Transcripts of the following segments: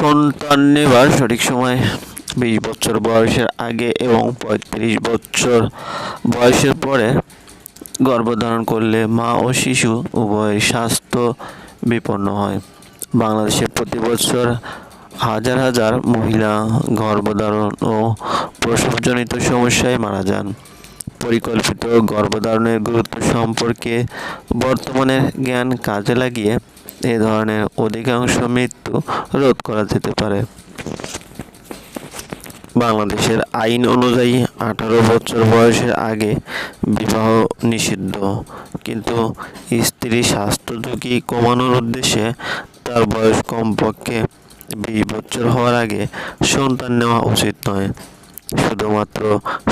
সন্তান নেবার সঠিক সময় বিশ বছর বয়সের আগে এবং পঁয়ত্রিশ বছর বয়সের পরে গর্ভধারণ করলে মা ও শিশু উভয়ের স্বাস্থ্য বিপন্ন হয়। বাংলাদেশে প্রতি বছর হাজার হাজার মহিলা গর্ভধারণ ও প্রসবজনিত সমস্যায় মারা যান। পরিকল্পিত গর্ভধারণের গুরুত্ব সম্পর্কে বর্তমানে জ্ঞান কাজে লাগিয়ে এ ধরনের অধিকাংশ মৃত্যু রোধ করা যেতে পারে। বাংলাদেশের আইন অনুযায়ী আঠারো বছর বয়সের আগে বিবাহ নিষিদ্ধ, কিন্তু স্ত্রী স্বাস্থ্য ঝুঁকি কমানোর উদ্দেশ্যে তার বয়স কমপক্ষে বিশ বছর হওয়ার আগে সন্তান নেওয়া উচিত নয়। শুধুমাত্র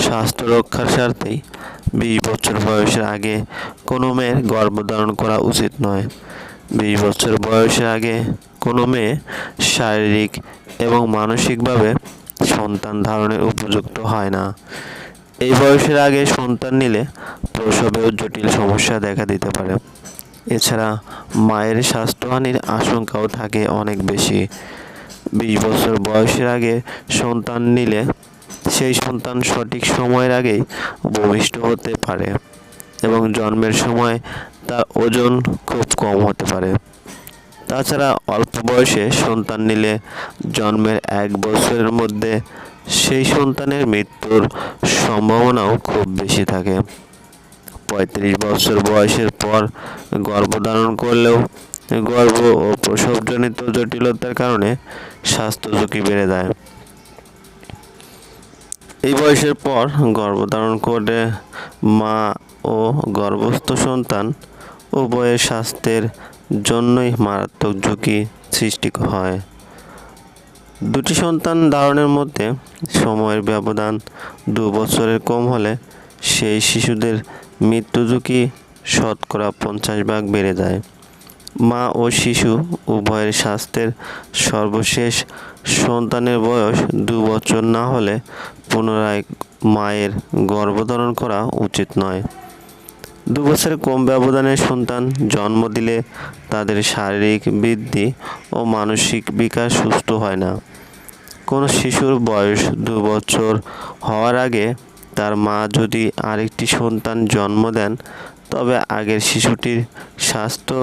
স্বাস্থ্য রক্ষার স্বার্থেই বিশ বছর বয়সের আগে কোনো মেয়ের গর্ভধারণ করা উচিত নয়। বিশ বছর বয়সের আগে কোনো মেয়ে শারীরিক এবং মানসিকভাবে সন্তান ধারণের উপযুক্ত হয় না। এই বয়সের আগে সন্তান নিলে প্রসবেও জটিল সমস্যা দেখা দিতে পারে। এছাড়া মায়ের স্বাস্থ্যহানির আশঙ্কাও থাকে অনেক বেশি। বিশ বছর বয়সের আগে সন্তান নিলে সেই সন্তান সঠিক সময়ের আগেই ভূমিষ্ঠ হতে পারে এবং জন্মের সময় তার ওজন খুব কম হতে পারে। তাছাড়া অল্প বয়সে সন্তান নিলে জন্মের এক বছরের মধ্যে সেই সন্তানের মৃত্যুর সম্ভাবনাও খুব বেশি থাকে। পঁয়ত্রিশ বছর বয়সের পর গর্ভধারণ করলেও গর্ভ ও প্রসবজনিত জটিলতার কারণে স্বাস্থ্য ঝুঁকি বেড়ে যায়। এই বয়সের পর গর্ভধারণ করে মা ও গর্ভস্থ সন্তান উভয়ের স্বাস্থ্যের জন্যই মারাত্মক ঝুঁকি সৃষ্টি হয়। দুটি সন্তান ধারণের মধ্যে সময়ের ব্যবধান দু বছরের কম হলে সেই শিশুদের মৃত্যু ঝুঁকি শতকরা পঞ্চাশ ভাগ বেড়ে যায়। মা ও শিশু উভয়ের স্বাস্থ্যের সর্বশেষ সন্তানের বয়স দু বছর না হলে পুনরায় মায়ের গর্ভধারণ করা উচিত নয়। দু বছরের কম ব্যবধানে সন্তান জন্ম দিলে তাদের শারীরিক বৃদ্ধি ও মানসিক বিকাশ সুস্থ হয় না। কোনো শিশুর বয়স দু বছর হওয়ার আগে তার মা যদি আরেকটি সন্তান জন্ম দেন, তবে আগের শিশুটির স্বাস্থ্য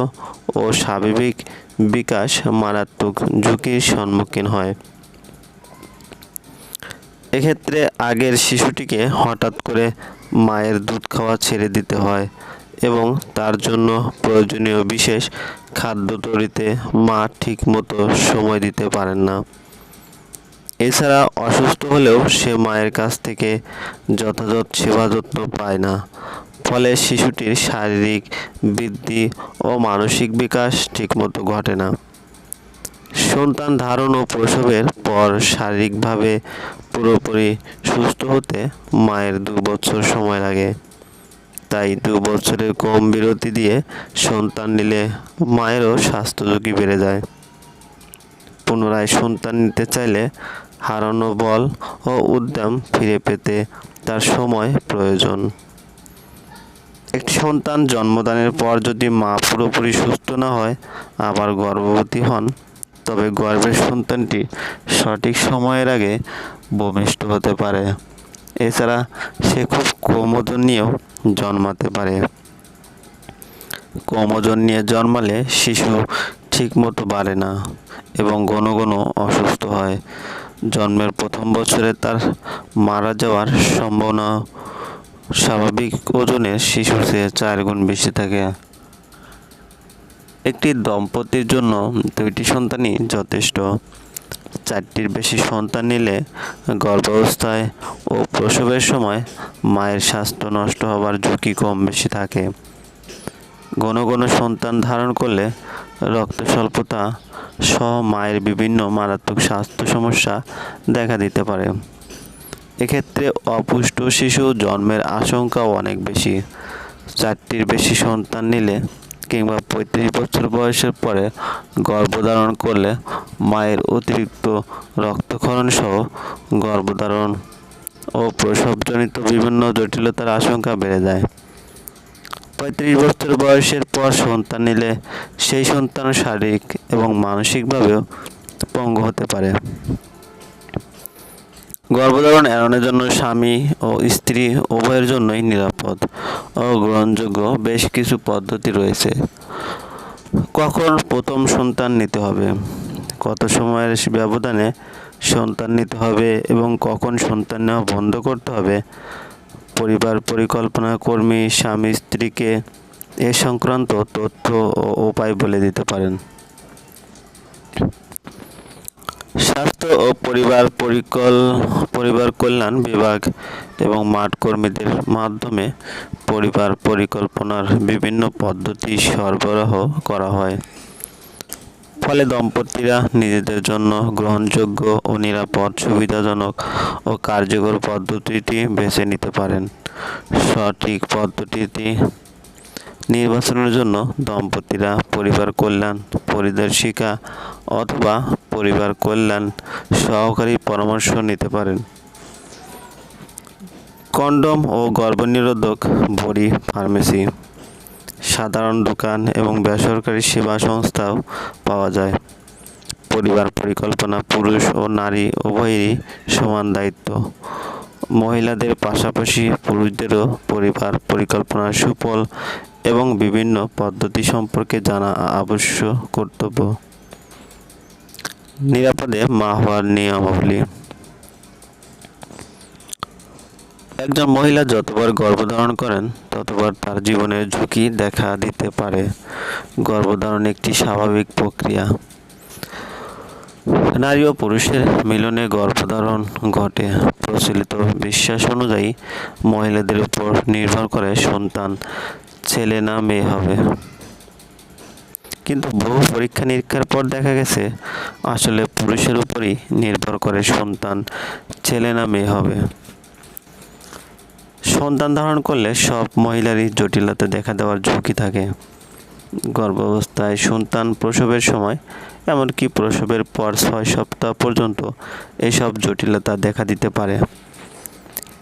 ও স্বাভাবিক বিকাশ মারাত্মক ঝুঁকির সম্মুখীন হয়। এক্ষেত্রে আগের শিশুটিকে হঠাৎ করে মায়ের দুধ খাওয়া ছেড়ে দিতে হয় এবং তার জন্য প্রয়োজনীয় বিশেষ খাদ্য তৈরিতে মা ঠিকমতো সময় দিতে পারেন না। এছাড়া অসুস্থ হলেও সে মায়ের কাছ থেকে যথাযথ সেবা যত্ন পায় না। ফলে শিশুটির শারীরিক বৃদ্ধি ও মানসিক বিকাশ ঠিকমতো ঘটে না। সন্তান ধারণ ও প্রসবের পর শারীরিকভাবে পুরোপুরি সুস্থ হতে মায়ের দু বছর সময় লাগে। তাই দু বছরের কম বিরতি দিয়ে সন্তান নিলে মায়েরও স্বাস্থ্য ঝুঁকি বেড়ে যায়। পুনরায় সন্তান নিতে চাইলে হারানো বল ও উদ্যম ফিরে পেতে তার সময় প্রয়োজন। একটি সন্তান জন্মদানের পর যদি মা পুরোপুরি সুস্থ না হয়, আবার গর্ভবতী হন তবে গর্ভের সন্তানটি সঠিক সময়ের আগে ভূমিষ্ঠ হতে পারে। এছাড়া সে খুব কম ওজন নিয়েও জন্মাতে পারে। কম ওজন নিয়ে জন্মালে শিশু ঠিকমতো বাড়ে না এবং ঘন ঘন অসুস্থ হয়। জন্মের প্রথম বছরে তার মারা যাওয়ার সম্ভাবনা স্বাভাবিক ওজনের শিশুর চেয়ে চার গুণ বেশি থাকে। একটি দম্পতির জন্য দুইটি সন্তানই যথেষ্ট। চারটির বেশি সন্তান নিলে গর্ভাবস্থায় ও প্রসবের সময় মায়ের স্বাস্থ্য নষ্ট হবার ঝুঁকি কম বেশি থাকে। ঘন ঘন সন্তান ধারণ করলে রক্ত স্বল্পতা সহ মায়ের বিভিন্ন মারাত্মক স্বাস্থ্য সমস্যা দেখা দিতে পারে। এক্ষেত্রে অপুষ্ট শিশু জন্মের আশঙ্কাও অনেক বেশি। চারটির বেশি সন্তান নিলে কিংবা পঁয়ত্রিশ বছর বয়সের পরে গর্ভধারণ করলে মায়ের অতিরিক্ত রক্তক্ষরণ সহ গর্ভধারণ ও প্রসবজনিত বিভিন্ন জটিলতার আশঙ্কা বেড়ে যায়। পঁয়ত্রিশ বছর বয়সের পর সন্তান নিলে সেই সন্তান শারীরিক এবং মানসিকভাবেও পঙ্গু হতে পারে। গর্ভধারণ এড়ানোর জন্য স্বামী ও স্ত্রী উভয়ের জন্যই নিরাপদ ও গ্রহণযোগ্য বেশ কিছু পদ্ধতি রয়েছে। কখন প্রথম সন্তান নিতে হবে? কত সময়ের ব্যবধানে সন্তান নিতে হবে এবং কখন সন্তান নেওয়া বন্ধ করতে হবে? পরিবার পরিকল্পনা কর্মী, স্বামী, স্ত্রীকে এ সংক্রান্ত তথ্য ও উপায় বলে দিতে পারেন। স্বাস্থ্য ও পরিবার পরিকল, পরিবার কল্যাণ বিভাগ এবং মাঠ কর্মীদের মাধ্যমে পরিবার পরিকল্পনার বিভিন্ন পদ্ধতি সরবরাহ করা হয়। ফলে দম্পতিরা নিজেদের জন্য গ্রহণযোগ্য ও নিরাপদ, সুবিধাজনক ও কার্যকর পদ্ধতিটি বেছে নিতে পারেন। সঠিক পদ্ধতিটি নির্বাচনের জন্য দম্পতিরা পরিবার কল্যাণ পরিদর্শিকা অথবা পরিবার কল্যাণ সহকারী পরামর্শ নিতে পারেন। কন্ডম ও গর্ভনিরোধক বড়ি ফার্মেসি। সাধারণ দোকান এবং বেসরকারি সেবা সংস্থাও পাওয়া যায়। পরিবার পরিকল্পনা পুরুষ ও নারী উভয়েরই সমান দায়িত্ব। মহিলাদের পাশাপাশি পুরুষদেরও পরিবার পরিকল্পনার সুফল এবং বিভিন্ন পদ্ধতি সম্পর্কে জানা আবশ্যক কর্তব্য। নিরাপদে মা হওয়ার নিয়মাবলী। একজন মহিলা যতবার গর্ভধারণ করেন, ততবার তার জীবনের ঝুঁকি দেখা দিতে পারে। গর্ভধারণ একটি স্বাভাবিক প্রক্রিয়া। নারী ও পুরুষের মিলনে গর্ভধারণ ঘটে। প্রচলিত বিশ্বাস অনুযায়ী মহিলাদের উপর নির্ভর করে সন্তান ছেলে না মেয়ে হবে। কিন্তু বহু পরীক্ষা নিরীক্ষার পর দেখা গেছে, আসলে পুরুষের উপরই নির্ভর করে সন্তান ছেলে না মেয়ে হবে। সন্তান ধারণ করলে সব মহিলারই জটিলতা দেখা দেওয়ার ঝুঁকি থাকে। গর্ভাবস্থায় সন্তান প্রসবের সময়, এমনকি প্রসবের পর ছয় সপ্তাহ পর্যন্ত এসব জটিলতা দেখা দিতে পারে।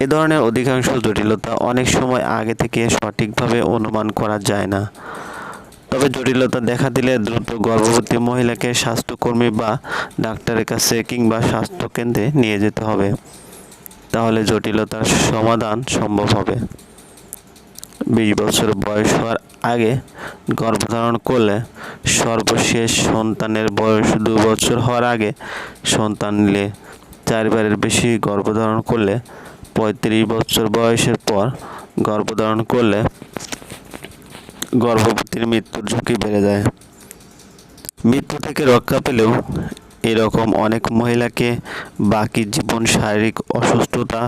এ ধরনের অধিকাংশ জটিলতা অনেক সময় আগে থেকে সঠিকভাবে অনুমান করা যায় না। তবে জটিলতা দেখা দিলে দ্রুত গর্ভবতী মহিলাকে স্বাস্থ্যকর্মী বা ডাক্তারের কাছে কিংবা স্বাস্থ্যকেন্দ্রে নিয়ে যেতে হবে। তাহলে জটিলতার সমাধান সম্ভব হবে। বিশ বছর বয়স হওয়ার আগে গর্ভধারণ করলে সর্বশেষ সন্তানের বয়স দু বছর হওয়ার আগে সন্তান নিলে চারবারের বেশি গর্ভধারণ করলে পঁয়ত্রিশ বছর বয়সের পর গর্ভধারণ করলে গর্ভবতীর মৃত্যুর ঝুঁকি বেড়ে যায়। মৃত্যু থেকে রক্ষা পেলেও এরকম অনেক মহিলাকে বাকি জীবন শারীরিক অসুস্থতা,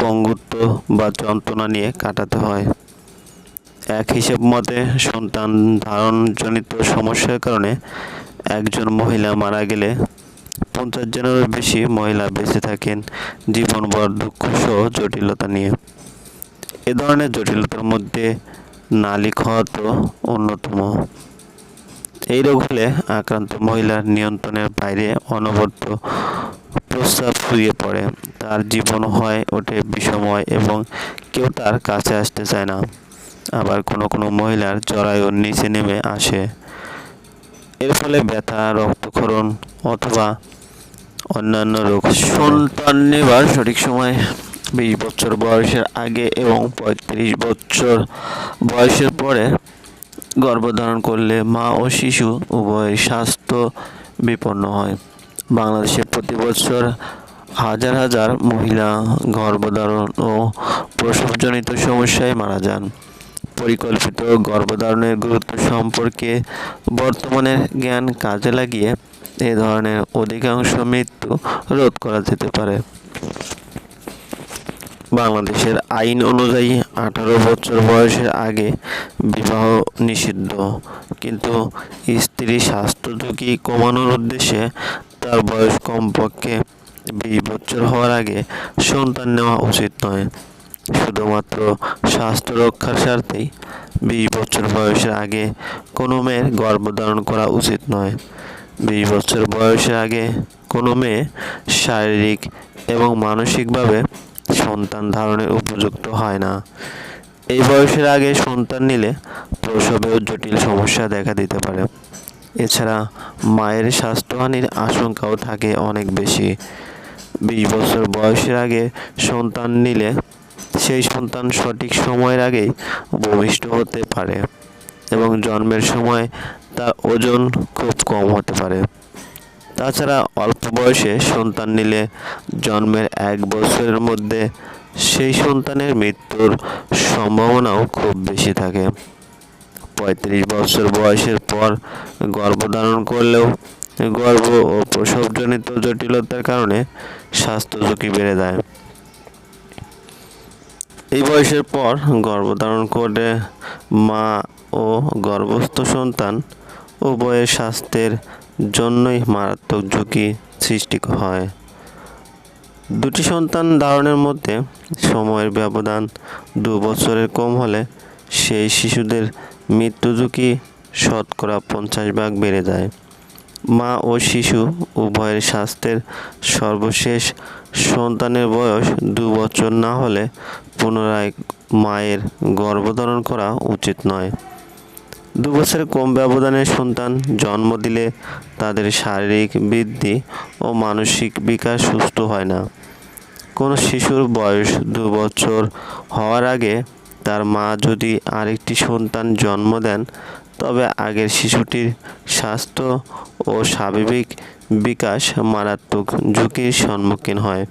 পঙ্গুত্ব বা যন্ত্রণা নিয়ে কাটাতে হয়। এক হিসেব মতে, সন্তান ধারণজনিত সমস্যার কারণে একজন মহিলা মারা গেলে পঞ্চাশ জনেরও বেশি মহিলা বেঁচে থাকেন জীবনভর দুঃখ সহ জটিলতা নিয়ে। এ ধরনের জটিলতার মধ্যে নালিক তো অন্যতম। এই রোগ হলে আক্রান্ত মহিলার নিয়ন্ত্রণের বাইরে অনবরত প্রস্রাব ফুরিয়ে পড়ে। তার জীবন হয়, ওঠে বিষময় এবং কেউ তার কাছে আসতে চায় না। আবার কোনো কোনো মহিলার জরায়ুর নিচে নেমে আসে। এর ফলে ব্যথা, রক্তক্ষরণ অথবা অন্যান্য রোগ সন্তান নেবার সঠিক সময় বিশ বছর বয়সের আগে এবং পঁয়ত্রিশ বছর বয়সের পরে গর্ভধারণ করলে মা ও শিশু উভয়ের স্বাস্থ্য বিপন্ন হয়। বাংলাদেশে প্রতি বছর হাজার হাজার মহিলা গর্ভধারণ ও প্রসবজনিত সমস্যায় মারা যান। পরিকল্পিত গর্ভধারণের গুরুত্ব সম্পর্কে বর্তমানে জ্ঞান কাজে লাগিয়ে এ ধরনের অধিকাংশ মৃত্যু রোধ করা যেতে পারে। বাংলাদেশের আইন অনুযায়ী আঠারো বছর বয়সের আগে বিবাহ নিষিদ্ধ, কিন্তু স্ত্রী স্বাস্থ্য ঝুঁকি কমানোর উদ্দেশ্যে তার বয়স কমপক্ষে বিশ বছর হওয়ার আগে সন্তান নেওয়া উচিত নয়। শুধুমাত্র স্বাস্থ্য রক্ষার স্বার্থেই বিশ বছর বয়সের আগে কোনো মেয়ের গর্ভধারণ করা উচিত নয়। বিশ বছর বয়সের আগে কোনো মেয়ে শারীরিক এবং মানসিকভাবে সন্তান ধারণের উপযুক্ত হয় না। এই বয়সের আগে সন্তান নিলে প্রসবেও জটিল সমস্যা দেখা দিতে পারে। এছাড়া মায়ের স্বাস্থ্যহানির আশঙ্কাও থাকে অনেক বেশি। বিশ বছর বয়সের আগে সন্তান নিলে সেই সন্তান সঠিক সময়ের আগেই ভূমিষ্ঠ হতে পারে এবং জন্মের সময় তার ওজন খুব কম হতে পারে। তাছাড়া অল্প বয়সে সন্তান নিলে জন্মের এক বছরের মধ্যে সেই সন্তানের মৃত্যুর সম্ভাবনাও খুব বেশি থাকে। পঁয়ত্রিশ বছর বয়সের পর গর্ভধারণ করলেও গর্ভ ও প্রসবজনিত জটিলতার কারণে স্বাস্থ্য ঝুঁকি বেড়ে যায়। এই বয়সের পর গর্ভধারণ করে মা ও গর্ভস্থ সন্তান উভয়ের স্বাস্থ্যের জন্যই মারাত্মক ঝুঁকি সৃষ্টি হয়। দুটি সন্তান ধারণের মধ্যে সময়ের ব্যবধান দু বছরের কম হলে সেই শিশুদের মৃত্যু ঝুঁকি শতকরা পঞ্চাশ ভাগ বেড়ে যায়। মা ও শিশু উভয়ের স্বাস্থ্যের সর্বশেষ সন্তানের বয়স দু বছর না হলে পুনরায় মায়ের গর্ভধারণ করা উচিত নয়। দু বছরের কম ব্যবধানে সন্তান জন্ম দিলে তাদের শারীরিক বৃদ্ধি ও মানসিক বিকাশ সুস্থ হয় না। কোনো শিশুর বয়স দু বছর হওয়ার আগে তার মা যদি আরেকটি সন্তান জন্ম দেন তবে আগের শিশুটির স্বাস্থ্য ও স্বাভাবিক বিকাশ মারাত্মক ঝুঁকির সম্মুখীন হয়।